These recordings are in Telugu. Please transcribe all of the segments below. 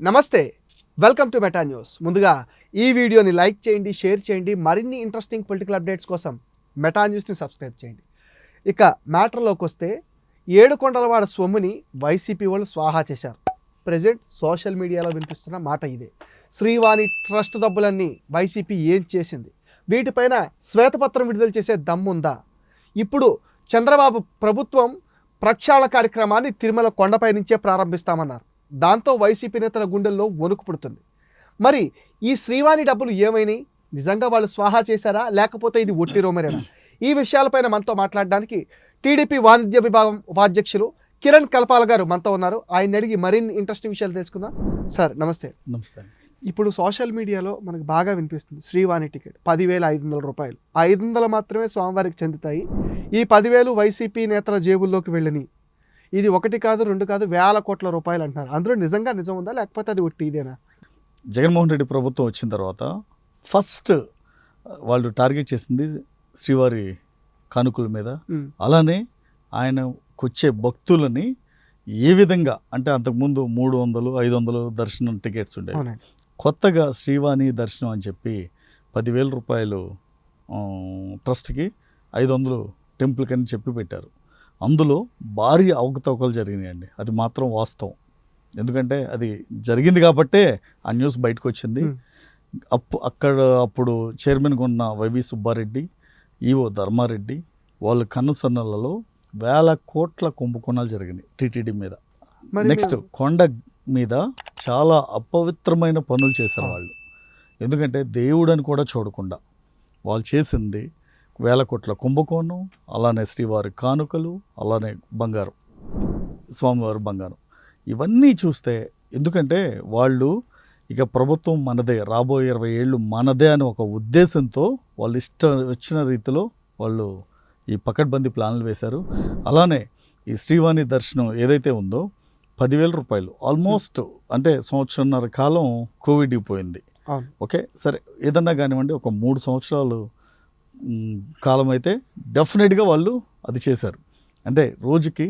నమస్తే వెల్కమ్ టు మెటా న్యూస్ ముందుగా ఈ వీడియోని లైక్ చేయండి షేర్ చేయండి మరిన్ని ఇంట్రెస్టింగ్ పొలిటికల్ అప్డేట్స్ కోసం మెటా న్యూస్ని సబ్స్క్రైబ్ చేయండి. ఇక మ్యాటర్లోకి వస్తే ఏడుకొండలవాడ సొమ్ముని వైసీపీ వాళ్ళు స్వాహా చేశారు. ప్రజెంట్ సోషల్ మీడియాలో వినిపిస్తున్న మాట ఇదే. శ్రీవాణి ట్రస్ట్ డబ్బులన్నీ వైసీపీ ఏం చేసింది? వీటిపైన శ్వేతపత్రం విడుదల చేసే దమ్ముందా? ఇప్పుడు చంద్రబాబు ప్రభుత్వం ప్రక్షాళన కార్యక్రమాన్ని తిరుమల కొండపై నుంచే ప్రారంభిస్తామన్నారు. దాంతో వైసీపీ నేతల గుండెల్లో వణుకు పుడుతుంది. మరి ఈ శ్రీవాణి డబ్బులు ఏమైనాయి? నిజంగా వాళ్ళు స్వాహా చేశారా? లేకపోతే ఇది ఒట్టి రోమరేనా? ఈ విషయాలపైన మనతో మాట్లాడడానికి టీడీపీ వాణిజ్య విభాగం ఉపాధ్యక్షులు కిరణ్ కల్పాల గారు మనతో ఉన్నారు. ఆయన అడిగి మరిన్ని ఇంట్రెస్టింగ్ విషయాలు తెలుసుకుందాం. సార్ నమస్తే. నమస్తే. ఇప్పుడు సోషల్ మీడియాలో మనకు బాగా వినిపిస్తుంది శ్రీవాణి టికెట్ పదివేల ఐదు వందల రూపాయలు. ఐదు వందలు మాత్రమే స్వామివారికి చెందుతాయి. ఈ పదివేలు వైసీపీ నేతల జేబుల్లోకి వెళ్ళని ఇది ఒకటి కాదు రెండు కాదు వేల కోట్ల రూపాయలు అంటున్నారు. అందులో నిజంగా నిజం ఉందా? లేకపోతే అది ఒట్టి ఇదేనా? జగన్మోహన్ రెడ్డి ప్రభుత్వం వచ్చిన తర్వాత ఫస్ట్ వాళ్ళు టార్గెట్ చేసింది శ్రీవారి కానుకల మీద. అలానే ఆయనకొచ్చే భక్తులని ఏ విధంగా అంటే అంతకుముందు మూడు వందలు ఐదు వందలు దర్శనం టికెట్స్ ఉండేవి. కొత్తగా శ్రీవాణి దర్శనం అని చెప్పి పదివేల రూపాయలు ట్రస్ట్కి ఐదు వందలు టెంపుల్కి అని చెప్పి పెట్టారు. అందులో భారీ అవకతవకలు జరిగినాయండి. అది మాత్రం వాస్తవం. ఎందుకంటే అది జరిగింది కాబట్టే ఆ న్యూస్ బయటకు వచ్చింది అప్పు అక్కడ అప్పుడు చైర్మన్గా ఉన్న వైవి సుబ్బారెడ్డి ఈవో ధర్మారెడ్డి వాళ్ళ కన్నుసన్నలలో వేల కోట్ల కుంభకోణాలు జరిగినాయి టీటీడీ మీద. నెక్స్ట్ కొండ మీద చాలా అపవిత్రమైన పనులు చేశారు వాళ్ళు. ఎందుకంటే దేవుడని కూడా చూడకుండా వాళ్ళు చేసింది వేల కోట్ల కుంభకోణం అలానే శ్రీవారి కానుకలు అలానే బంగారం స్వామివారి బంగారం. ఇవన్నీ చూస్తే ఎందుకంటే వాళ్ళు ఇక ప్రభుత్వం మనదే రాబోయే ఇరవై ఏళ్ళు మనదే అని ఒక ఉద్దేశంతో వాళ్ళు ఇష్ట వచ్చిన రీతిలో వాళ్ళు ఈ పకడ్బందీ ప్లాన్లు వేశారు. అలానే ఈ శ్రీవాణి దర్శనం ఏదైతే ఉందో పదివేల రూపాయలు ఆల్మోస్ట్ అంటే సంవత్సరంన్నర కాలం కోవిడ్ పోయింది. ఓకే సరే ఏదన్నా కానివ్వండి ఒక మూడు సంవత్సరాలు కాలం అయితే డెఫినెట్గా వాళ్ళు అది చేశారు. అంటే రోజుకి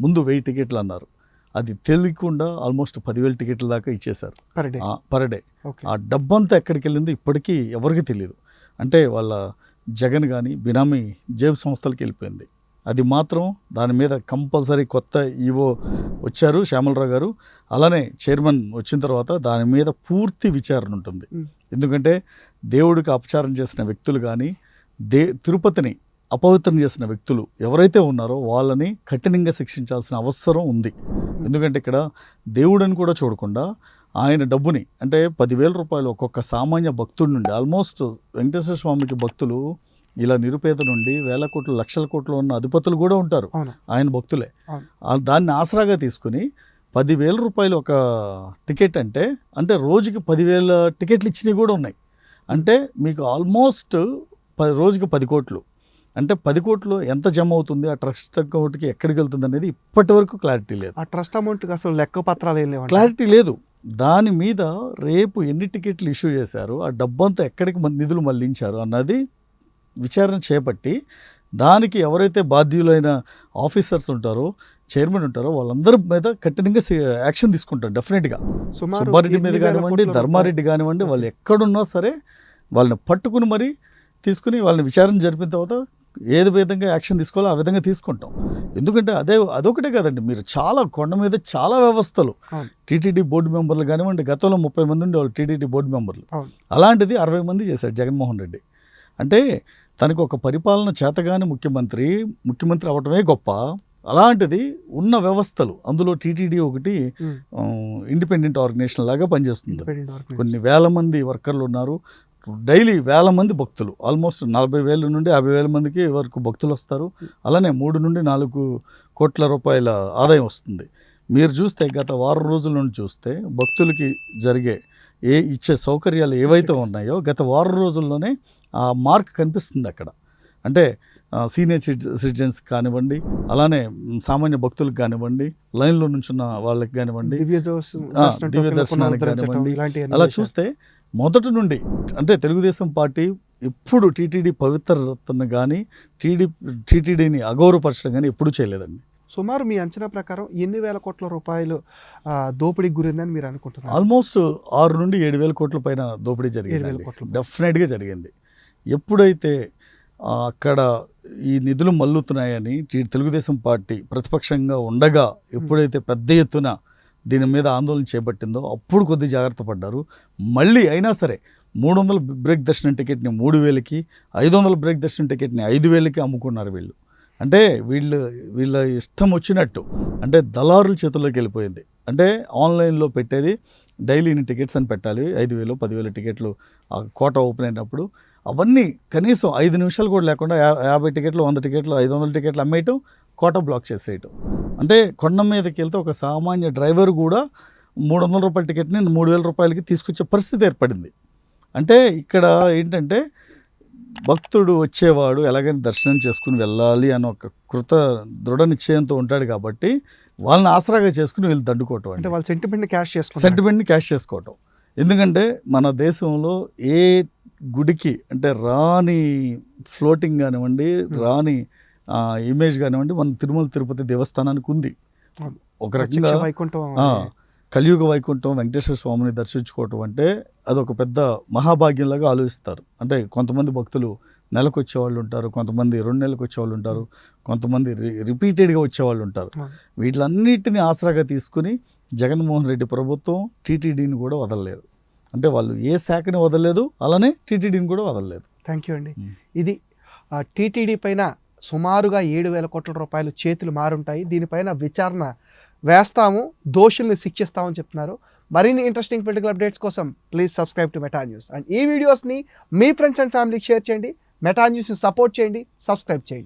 ముందు వెయ్యి టికెట్లు అన్నారు. అది తెలియకుండా ఆల్మోస్ట్ పదివేల టికెట్ల దాకా ఇచ్చేశారు. పర్ డే ఆ డబ్బంతా ఎక్కడికి వెళ్ళింది ఇప్పటికీ ఎవరికి తెలియదు అంటే వాళ్ళ జగన్ కానీ బినామీ జేబు సంస్థలకి వెళ్ళిపోయింది. అది మాత్రం దాని మీద కంపల్సరీ కొత్త ఈవో వచ్చారు శ్యామలరావు గారు. అలానే చైర్మన్ వచ్చిన తర్వాత దాని మీద పూర్తి విచారణ ఉంటుంది. ఉమ్, ఎందుకంటే దేవుడికి అపచారం చేసిన వ్యక్తులు కానీ దే తిరుపతిని అపవిత్రం చేసిన వ్యక్తులు ఎవరైతే ఉన్నారో వాళ్ళని కఠినంగా శిక్షించాల్సిన అవసరం ఉంది. ఎందుకంటే ఇక్కడ దేవుడని కూడా చూడకుండా ఆయన డబ్బుని అంటే పదివేల రూపాయలు ఒక్కొక్క సామాన్య భక్తుడి నుండి ఆల్మోస్ట్ వెంకటేశ్వర స్వామికి భక్తులు ఇలా నిరుపేద నుండి వేల కోట్లు లక్షల కోట్లు ఉన్న అధిపతులు కూడా ఉంటారు. ఆయన భక్తులే. దాన్ని ఆసరాగా తీసుకుని పదివేల రూపాయలు ఒక టికెట్ అంటే అంటే రోజుకి పదివేల టికెట్లు ఇచ్చినవి కూడా ఉన్నాయి. అంటే మీకు ఆల్మోస్ట్ పది రోజుకి పది కోట్లు. అంటే పది కోట్లు ఎంత జమ అవుతుంది? ఆ ట్రస్ట్ అకౌంట్కి ఎక్కడికి వెళ్తుంది అనేది ఇప్పటి వరకు క్లారిటీ లేదు. ఆ ట్రస్ట్ అమౌంట్కి అసలు లెక్క పత్రాలు ఏం లేవు క్లారిటీ లేదు. దాని మీద రేపు ఎన్ని టికెట్లు ఇష్యూ చేశారు? ఆ డబ్బంతా ఎక్కడికి నిధులు మళ్ళించారు? అన్నది విచారణ చేపట్టి దానికి ఎవరైతే బాధ్యులైన ఆఫీసర్స్ ఉంటారో చైర్మన్ ఉంటారో వాళ్ళందరి మీద కఠినంగా యాక్షన్ తీసుకుంటారు డెఫినెట్గా. సుబ్బారెడ్డి మీద కానివ్వండి ధర్మారెడ్డి కానివ్వండి వాళ్ళు ఎక్కడున్నా సరే వాళ్ళని పట్టుకుని మరి తీసుకుని వాళ్ళని విచారణ జరిపిన తర్వాత ఏది విధంగా యాక్షన్ తీసుకోవాలో ఆ విధంగా తీసుకుంటాం. ఎందుకంటే అదే అదొకటే కదండి. మీరు చాలా కొండ మీద చాలా వ్యవస్థలు. టీటీడీ బోర్డు మెంబర్లు కానివ్వండి గతంలో ముప్పై మంది ఉండేవాళ్ళు టీటీడీ బోర్డు మెంబర్లు. అలాంటిది అరవై మంది చేశాడు జగన్మోహన్ రెడ్డి. అంటే తనకు ఒక పరిపాలన చేతగాని ముఖ్యమంత్రి ముఖ్యమంత్రి అవటమే గొప్ప. అలాంటిది ఉన్న వ్యవస్థలు అందులో టీటీడీ ఒకటి ఇండిపెండెంట్ ఆర్గనైజేషన్ లాగా పనిచేస్తుంది. కొన్ని వేల మంది వర్కర్లు ఉన్నారు. డైలీ వేల మంది భక్తులు ఆల్మోస్ట్ నలభై వేల నుండి యాభై వేల మందికి వరకు భక్తులు వస్తారు అలానే మూడు నుండి నాలుగు కోట్ల రూపాయల ఆదాయం వస్తుంది మీరు చూస్తే గత వారం రోజుల నుండి చూస్తే భక్తులకి జరిగే ఏ ఇచ్చే సౌకర్యాలు ఏవైతే ఉన్నాయో గత వారం రోజుల్లోనే ఆ మార్క్ కనిపిస్తుంది అక్కడ అంటే సీనియర్ సిటిజన్స్ కానివ్వండి అలానే సామాన్య భక్తులకు కానివ్వండి లైన్లో నుంచున్న వాళ్ళకి కానివ్వండి దివ్య దర్శనానికి కానివ్వండి, అలా. చూస్తే మొదటి నుండి అంటే తెలుగుదేశం పార్టీ ఎప్పుడు టీటీడీ పవిత్రతను కానీ టీడీ టీటీడీని అగౌరవపరచడం కానీ ఎప్పుడూ చేయలేదండి. సుమారు మీ అంచనా ప్రకారం ఎన్ని వేల కోట్ల రూపాయలు దోపిడీకి గురిందని మీరు అనుకుంటున్నారు? ఆల్మోస్ట్ ఆరు నుండి ఏడు వేల కోట్ల పైన దోపిడీ జరిగింది డెఫినెట్గా జరిగింది. ఎప్పుడైతే అక్కడ ఈ నిధులు మల్లుతున్నాయని తెలుగుదేశం పార్టీ ప్రతిపక్షంగా ఉండగా ఎప్పుడైతే పెద్ద ఎత్తున దీని మీద ఆందోళన చేపట్టిందో అప్పుడు కొద్ది జాగ్రత్త పడ్డారు. మళ్ళీ అయినా సరే మూడు వందల బ్రేక్ దర్శనం టికెట్ని మూడు వేలకి ఐదు వందల బ్రేక్ దర్శనం టికెట్ని ఐదు వేలకి అమ్ముకున్నారు వీళ్ళు. అంటే వీళ్ళు వీళ్ళ ఇష్టం వచ్చినట్టు అంటే దళారుల చేతుల్లోకి వెళ్ళిపోయింది. అంటే ఆన్లైన్లో పెట్టేది డైలీ ఇన్ని టికెట్స్ అని పెట్టాలి ఐదు వేలు పదివేల టికెట్లు ఆ కోట ఓపెన్ అయినప్పుడు. అవన్నీ కనీసం ఐదు నిమిషాలు కూడా లేకుండా యా- యాభై టికెట్లు వంద టికెట్లు ఐదు వందల టికెట్లు అమ్మేయటం కోట బ్లాక్ చేసేయటం. అంటే కొండ మీదకి వెళ్తే ఒక సామాన్య డ్రైవర్ కూడా మూడు వందల రూపాయల టికెట్ని మూడు వేల రూపాయలకి తీసుకొచ్చే పరిస్థితి ఏర్పడింది. అంటే ఇక్కడ ఏంటంటే భక్తుడు వచ్చేవాడు ఎలాగైనా దర్శనం చేసుకుని వెళ్ళాలి అని ఒక కృత దృఢ నిశ్చయంతో ఉంటాడు కాబట్టి వాళ్ళని ఆసరాగా చేసుకుని వీళ్ళు దండుకోవటం అంటే వాళ్ళ సెంటిమెంట్ని క్యాష్ చేసుకుంటారు. సెంటిమెంట్ని క్యాష్ చేసుకోవటం. ఎందుకంటే మన దేశంలో ఏ గుడికి అంటే రాని ఫ్లోటింగ్ కానివ్వండి రాని ఇమేజ్ కానివ్వండి మన తిరుమల తిరుపతి దేవస్థానానికి ఉంది. ఒక రకంగా కలియుగ వైకుంఠం వెంకటేశ్వర స్వామిని దర్శించుకోవటం అంటే అదొక పెద్ద మహాభాగ్యంలాగా ఆలోచిస్తారు అంటే కొంతమంది భక్తులు నెలకు వచ్చేవాళ్ళు ఉంటారు కొంతమంది రెండు నెలలకు వచ్చేవాళ్ళు ఉంటారు కొంతమంది రి- రిపీటెడ్గా వచ్చేవాళ్ళు ఉంటారు. వీటిలన్నిటిని ఆసరాగా తీసుకుని జగన్మోహన్ రెడ్డి ప్రభుత్వం టీటీడీని కూడా వదలలేదు అంటే వాళ్ళు ఏ శాఖని వదలలేదు అలానే టీటీడీని కూడా వదలలేదు థ్యాంక్ యూ అండి. ఇది టీటీడీ పైన సుమారుగా ఏడు వేల కోట్ల రూపాయలు చేతులు మారుంటాయి. దీనిపైన విచారణ వేస్తాము దోషుల్ని శిక్షిస్తామని చెప్తున్నారు. మరిన్ని ఇంట్రెస్టింగ్ పొలిటికల్ అప్డేట్స్ కోసం please subscribe to Meta news and ఈ వీడియోస్ని మీ ఫ్రెండ్స్ అండ్ ఫ్యామిలీకి షేర్ చేయండి. మెటా న్యూస్ని సపోర్ట్ చేయండి సబ్స్క్రైబ్ చేయండి.